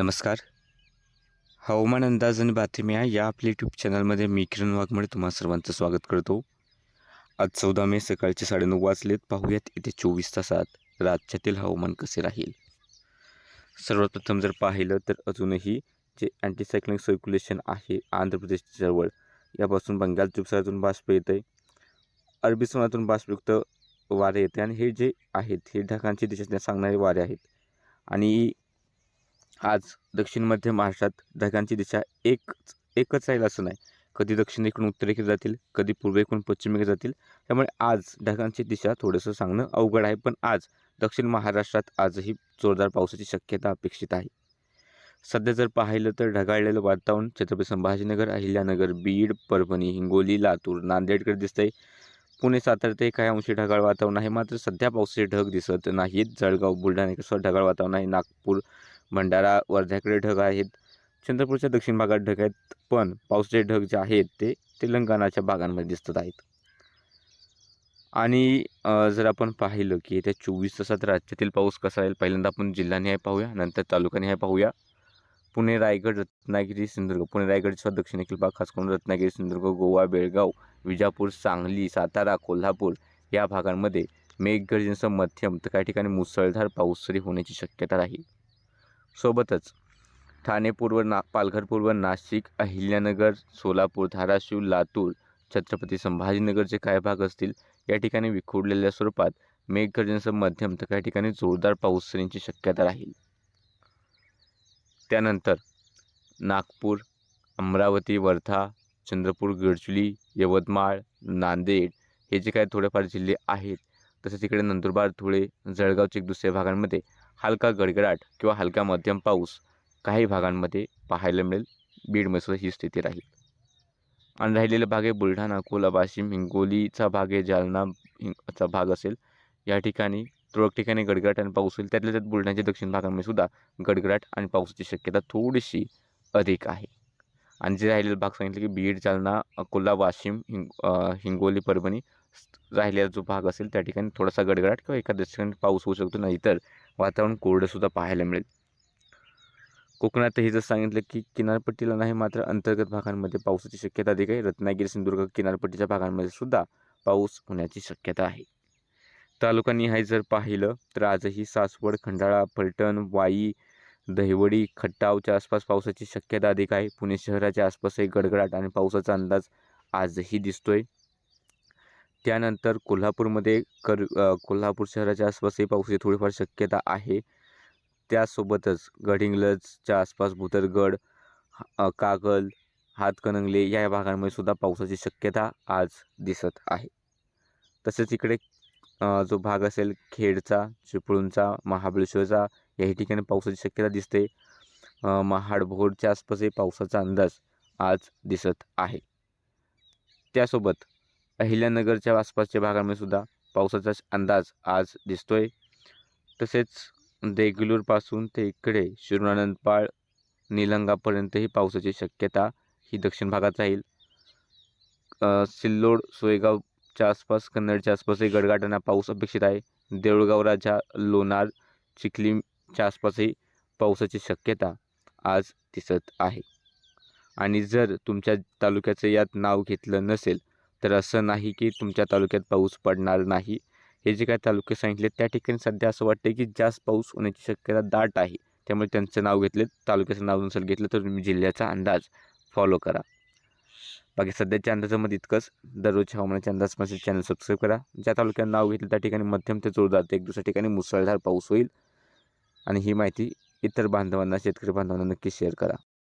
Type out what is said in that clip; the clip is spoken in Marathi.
नमस्कार. हवामान अंदाज आणि बातम्या या आपल्या यूट्यूब चॅनलमध्ये मी किरण वाघमळे तुम्हा सर्वांचं स्वागत करतो. आज चौदा मे सकाळचे साडेनऊ वाजलेत. पाहूयात येत्या चोवीस तासात राज्यातील हवामान कसे राहील. सर्वप्रथम जर पाहिलं तर अजूनही जे अँटीसायक्लिक सर्क्युलेशन आहे आंध्र प्रदेशच्या जवळ यापासून बंगाल उपसागरातून बाष्प येते अरबी समुद्रातून बाष्पयुक्त वारे येते आणि हे जे आहेत हे ढगांची दिशा सांगणारे वारे आहेत. आणि आज दक्षिण मध्य महाराष्ट्रात ढगांची दिशा एकच एकच राहील असं नाही. कधी दक्षिणेकडून उत्तरेकडे जातील कधी पूर्वेकडून पश्चिमेकडे जातील. त्यामुळे आज ढगांची दिशा थोडंसं सांगणं अवघड आहे पण आज दक्षिण महाराष्ट्रात आजही जोरदार पावसाची शक्यता अपेक्षित आहे. सध्या जर पाहिलं तर ढगाळलेलं वातावरण छत्रपती संभाजीनगर अहिल्यानगर बीड परभणी हिंगोली लातूर नांदेडकडे दिसतंय. पुणे सातारा ते काही अंशी ढगाळ वातावरण आहे मात्र सध्या पावसाचे ढग दिसत नाहीत जळगाव बुलढाणा सुद्धा ढगाळ वातावरण आहे. नागपूर भंडारा वर्ध्याकडे ढग आहेत. चंद्रपूरच्या दक्षिण भागात ढग आहेत पण पावसाचे ढग जे आहेत ते तेलंगणाच्या भागांमध्ये दिसत आहेत. आणि जर आपण पाहिलं की येत्या चोवीस तासात राज्यातील पाऊस कसा राहील पहिल्यांदा आपण जिल्हानिहाय पाहूया नंतर तालुकानिहाय पाहूया. पुणे रायगड रत्नागिरी सिंधुदुर्ग. पुणे रायगडच्या दक्षिणेकडील भाग खास करून रत्नागिरी सिंधुदुर्ग गोवा बेळगाव विजापूर सांगली सातारा कोल्हापूर या भागांमध्ये मेघगर्जनेसह मध्यम तर काही ठिकाणी मुसळधार पाऊस सरी होण्याची शक्यता राहील. सोबतच. ठाणे पूर्व ना पालघर पूर्व नाशिक अहिल्यानगर सोलापूर धाराशिव लातूर छत्रपती संभाजीनगरचे काही भाग असतील या ठिकाणी विखुरलेल्या स्वरूपात मेघगर्जनेसह मध्यम तर काही ठिकाणी जोरदार पाऊस येण्याची शक्यता राहील. त्यानंतर नागपूर अमरावती वर्धा चंद्रपूर गडचुली यवतमाळ नांदेड हे जे काही थोडेफार जिल्हे आहेत तसेच इकडे नंदुरबार धुळे जळगावचे एक दुसऱ्या भागांमध्ये हलका गडगडाट किंवा हलका मध्यम पाऊस काही भागांमध्ये पाहायला मिळेल. बीडमध्ये सुद्धा ही स्थिती राहील. आणि राहिलेले भाग आहे बुलढाणा अकोला वाशिम हिंगोलीचा भाग आहे जालना चा भाग असेल. या ठिकाणी तुरळक ठिकाणी गडगडाट आणि पाऊस होईल. त्यातल्या त्यात बुलढाण्याच्या दक्षिण भागांमध्ये सुद्धा गडगडाट आणि पावसाची शक्यता थोडीशी अधिक आहे. आणि जे राहिलेला भाग सांगितले की बीड जालना अकोला वाशिम हिंग हिंगोली परभणी राहिलेला जो भाग असेल त्या ठिकाणी थोडासा गडगडाट किंवा एखाद्या ठिकाणी पाऊस होऊ शकतो. नाही तर वातावरण कोरडंसुद्धा पाहायला मिळेल. कोकणातही जर सांगितलं की किनारपट्टीला नाही मात्र अंतर्गत भागांमध्ये पावसाची शक्यता अधिक आहे. रत्नागिरी सिंधुदुर्ग किनारपट्टीच्या भागांमध्ये सुद्धा पाऊस होण्याची शक्यता आहे. तालुकानिहाय जर पाहिलं तर आजही सासवड खंडाळा फलटण वाई दहिवडी खट्टावच्या आसपास पावसाची शक्यता अधिक आहे. पुणे शहराच्या आसपासही गडगडाट आणि पावसाचा अंदाज आजही दिसतोय. त्यानंतर कोल्हापूरमध्ये कर कोल्हापूर शहराच्या आसपासही पावसाची थोडीफार शक्यता आहे. त्यासोबतच गडिंग्लजच्या आसपास भुतरगड कागल हातकणंगले या भागांमध्ये सुद्धा पावसाची शक्यता आज दिसत आहे. तसेच इकडे जो भाग असेल खेडचा चिपळूणचा महाबळेश्वरचा याही ठिकाणी पावसाची शक्यता दिसते. महाडभोरच्या आसपासही पावसाचा अंदाज आज दिसत आहे. त्यासोबत अहिल्यानगरच्या आसपासच्या भागामध्ये सुद्धा पावसाचा अंदाज आज दिसतोय. तसेच देगलूरपासून ते इकडे शिरुनानंदपाळ निलंगापर्यंतही पावसाची शक्यता ही दक्षिण भागात राहील. सिल्लोड सोयगावच्या आसपास कन्नडच्या आसपासही गडगाटांना पाऊस अपेक्षित आहे. देऊळगाव राजा लोणार चिखलीच्या आसपासही पावसाची शक्यता आज दिसत आहे. आणि जर तुमच्या तालुक्याचं यात नाव घेतलं नसेल तर असं नाही की तुमच्या तालुक्यात पाऊस पडणार नाही. हे जे काय तालुके सांगितले त्या ठिकाणी सध्या असं वाटतं की जास्त पाऊस होण्याची शक्यता दाट आहे. त्यामुळे त्यांचं नाव घेतलं तालुक्याचं नावनुसार घेतलं तर तुम्ही जिल्ह्याचा अंदाज फॉलो करा. बाकी सध्याच्या अंदाजामध्ये इतकंच. दररोज हवामानाच्या अंदाज माझे चॅनल सबस्क्राईब करा. ज्या तालुक्यात नाव घेतलं त्या ठिकाणी मध्यम ते जोरदार एक दुसऱ्या ठिकाणी मुसळधार पाऊस होईल. आणि ही माहिती इतर बांधवांना शेतकरी बांधवांना नक्की शेअर करा.